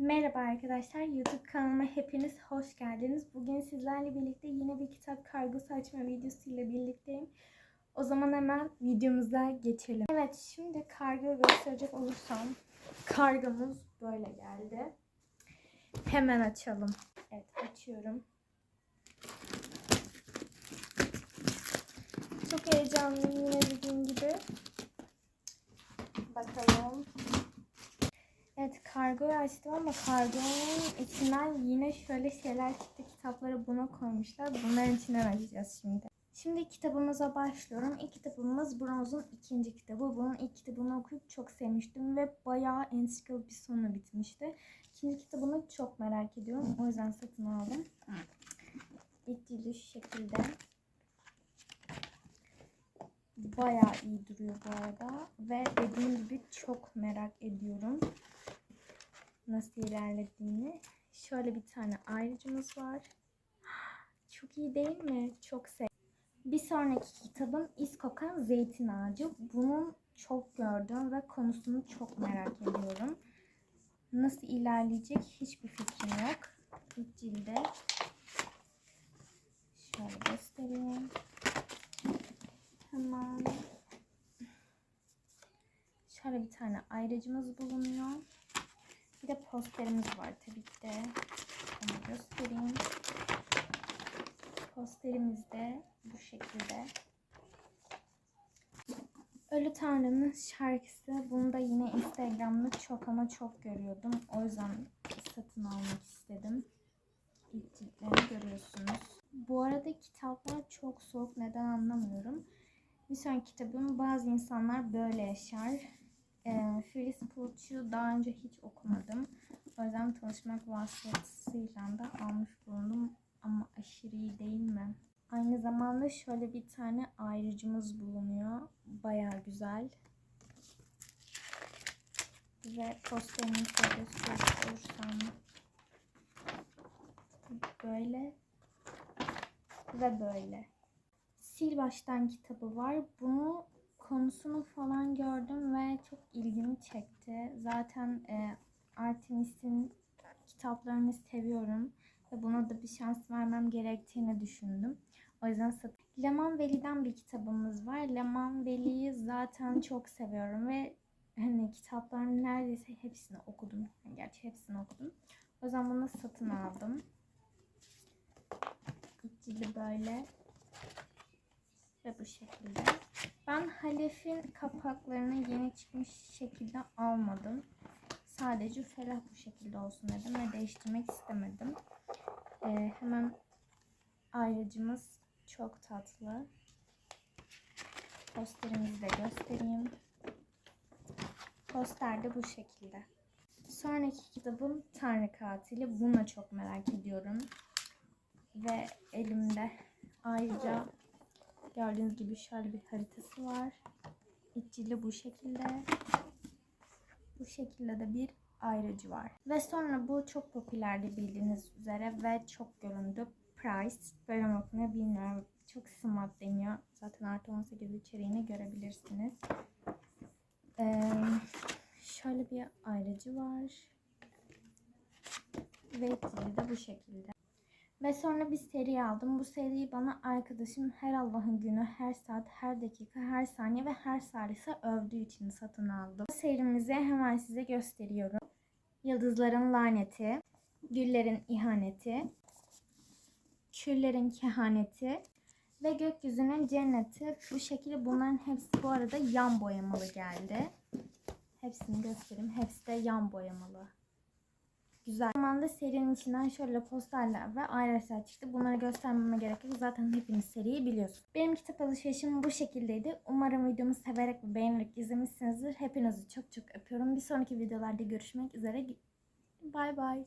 Merhaba arkadaşlar, YouTube kanalıma hepiniz hoş geldiniz. Bugün sizlerle birlikte yine bir kitap kargosu açma videosu ile birlikteyim. O zaman hemen videomuza geçelim. Evet, şimdi kargo gösterecek olursam kargomuz böyle geldi. Hemen açalım. Evet, açıyorum. Çok heyecanlıyım yine dediğim gibi. Bakalım. Evet kargoyu açtım ama kargonun içinden yine şöyle şeyler çıktı. Kitapları buna koymuşlar. Bunların içinden açacağız şimdi. Şimdi kitabımıza başlıyorum. İlk kitabımız Bronz'un ikinci kitabı. Bunun ilk kitabını okuyup çok sevmiştim ve bayağı sonu bitmişti. İkinci kitabını çok merak ediyorum. O yüzden satın aldım. İlk cildi şu şekilde. Bayağı iyi duruyor bu arada. Ve dediğim gibi çok merak ediyorum nasıl ilerlediğini. Şöyle bir tane ayrıcımız var. Çok iyi değil mi? Çok sev. Bir sonraki kitabım İz Kokan Zeytin Ağacı. Bunun çok gördüm ve konusunu çok merak ediyorum. Nasıl ilerleyecek hiçbir fikrim yok. İlk cilde. Şöyle göstereyim. Hemen. Şöyle bir tane ayrıcımız bulunuyor. Bir de posterimiz var tabii ki de. Onu göstereyim. Posterimiz de bu şekilde. Ölü Tanrı'nın şarkısı. Bunu da yine Instagram'da çok ama çok görüyordum. O yüzden satın almak istedim. İlk ciltlerini görüyorsunuz. Bu arada kitaplar çok soğuk. Neden anlamıyorum. Bir sonraki kitabım bazı insanlar böyle yaşar. E, Filiz Pulç'u daha önce hiç okumadım. O yüzden tanışmak vasıtasıyla da almış bulundum. Ama aşırı iyi değil mi? Aynı zamanda şöyle bir tane ayrıcımız bulunuyor. Baya güzel. Ve posterini şöyle gösterirsem böyle ve böyle. Sil baştan kitabı var. Bunu konusunu falan gördüm çok ilgimi çekti. Zaten e, Artemis'in kitaplarını seviyorum ve buna da bir şans vermem gerektiğini düşündüm. O yüzden satın. Leman Veli'den bir kitabımız var. Leman Veli'yi zaten çok seviyorum ve hani kitapların neredeyse hepsini okudum. Yani gerçi hepsini okudum. O yüzden bunu satın aldım. İlk cildi böyle ve bu şekilde. Ben Halef'in kapaklarını yeni çıkmış şekilde almadım. Sadece ferah bu şekilde olsun dedim ve değiştirmek istemedim. Ee, hemen ayrıcımız çok tatlı. Posterimizi de göstereyim. Poster de bu şekilde. Sonraki kitabım Tanrı Katili. Bunu çok merak ediyorum. Ve elimde ayrıca Gördüğünüz gibi şöyle bir haritası var. İçili bu şekilde. Bu şekilde de bir ayrıcı var. Ve sonra bu çok popülerdi bildiğiniz üzere ve çok göründü. Price. Böyle mi okunuyor bilmiyorum. Çok smart deniyor. Zaten artı 18 içeriğini görebilirsiniz. Ee, şöyle bir ayrıcı var. Ve içili de bu şekilde. Ve sonra bir seri aldım. Bu seriyi bana arkadaşım her Allah'ın günü, her saat, her dakika, her saniye ve her salise övdüğü için satın aldım. Bu serimizi hemen size gösteriyorum. Yıldızların laneti, güllerin ihaneti, küllerin kehaneti ve gökyüzünün cenneti. Bu şekilde bunların hepsi bu arada yan boyamalı geldi. Hepsini göstereyim. Hepsi de yan boyamalı güzel. Zamanda serinin içinden şöyle posterler ve ayraçlar çıktı. Bunları göstermeme gerek yok. Zaten hepiniz seriyi biliyorsunuz. Benim kitap alışverişim bu şekildeydi. Umarım videomu severek ve beğenerek izlemişsinizdir. Hepinizi çok çok öpüyorum. Bir sonraki videolarda görüşmek üzere. Bay bay.